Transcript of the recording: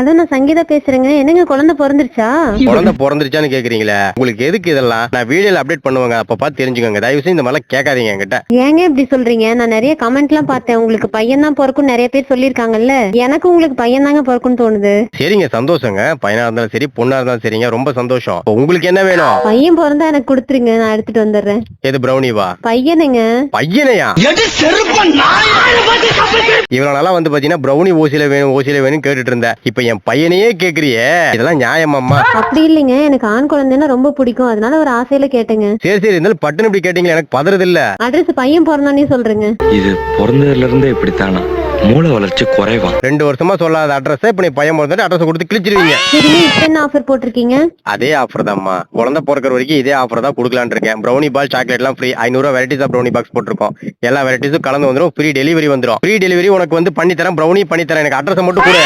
அதான் நான் சங்கீதா பேசுறேங்க. என்னங்க குழந்தை பிறந்துருச்சா? குழந்தை பிறந்துருச்சான்னு கேக்குறீங்களே? உங்களுக்கு எதுக்கு இதெல்லாம்? நான் வீடியோல அப்டேட் பண்ணுவாங்க. அப்ப பார்த்து தெரிஞ்சுக்கோங்க. தயவு செய்து இந்த மாதிரிலாம் கேட்காதீங்க என்கிட்ட. ஏங்க இப்படி சொல்றீங்க? நான் நிறைய கமெண்ட் எல்லாம் பார்த்தேன். உங்களுக்கு பையன் தான் பிறக்கும் நிறைய பேர் சொல்லிருக்காங்கல்ல எனக்கு உங்களுக்கு பையன் தாங்க பிறக்கும்னு தோணுது. சரிங்க சந்தோஷங்க. பையனா இருந்தாலும் சரி பொண்ணா இருந்தாலும் சரிங்க. ரொம்ப சந்தோஷம். இப்ப உங்களுக்கு என்ன வேணும்? பையன் பிறந்தா எனக்கு கொடுத்துருங்க. நான் எடுத்துட்டு வந்துடுறேன். எது பிரௌனிவா பையனுங்க. பையனையா? இவ்வளவு நாளா வந்து பாத்தீங்கன்னா பிரௌனி ஓசில வேணும் ஓசில வேணும் கேட்டுட்டு இருந்தேன் இப்ப என் பையனையே கேக்குறியே. இதெல்லாம் நியாயமாம்மா. அப்படி இல்லைங்க. எனக்கு ஆண் குழந்தைன்னா ரொம்ப பிடிக்கும். அதனால ஒரு ஆசையில கேட்டேங்க. சரி சரி. இருந்தாலும் பட்டுன்னு இப்படி கேட்டீங்களா எனக்கு பதறது இல்ல. அட்ரஸ் பையன் பிறந்தோன்னே சொல்றேங்க. இது பிறந்ததுல இருந்தே இப்படித்தானா? மூளை வளர்ச்சி குறைவா? ரெண்டு வருஷமா சொல்லாத அட்ரஸ் இப்ப நீ பையன் பிறந்துட்டு அட்ரஸ் கொடுத்து கிழிச்சிருவீங்க. இப்ப என்ன ஆஃபர் போட்டிருக்கீங்க? அதே ஆஃபர் தான்மா. குழந்தை பிறக்கிற வரைக்கும் இதே ஆஃபர் தான் கொடுக்கலான்னு இருக்கேன். ப்ரௌனி பால் சாக்லேட் எல்லாம் ஃப்ரீ ஐநூறு வெரைட்டிஸ் ஆஃப் ப்ரௌனி பாக்ஸ் போட்டிருக்கோம். எல்லா வெரைட்டிஸும் கலந்து வந்துரும். ஃப்ரீ டெலிவரி வந்துரும். ஃப்ரீ டெலிவரி உனக்கு வந்து பண்ணி தரேன் ப்ரௌனி பண்ணி தரேன் எனக்கு அட்ரஸ் மட்டும் கொடு.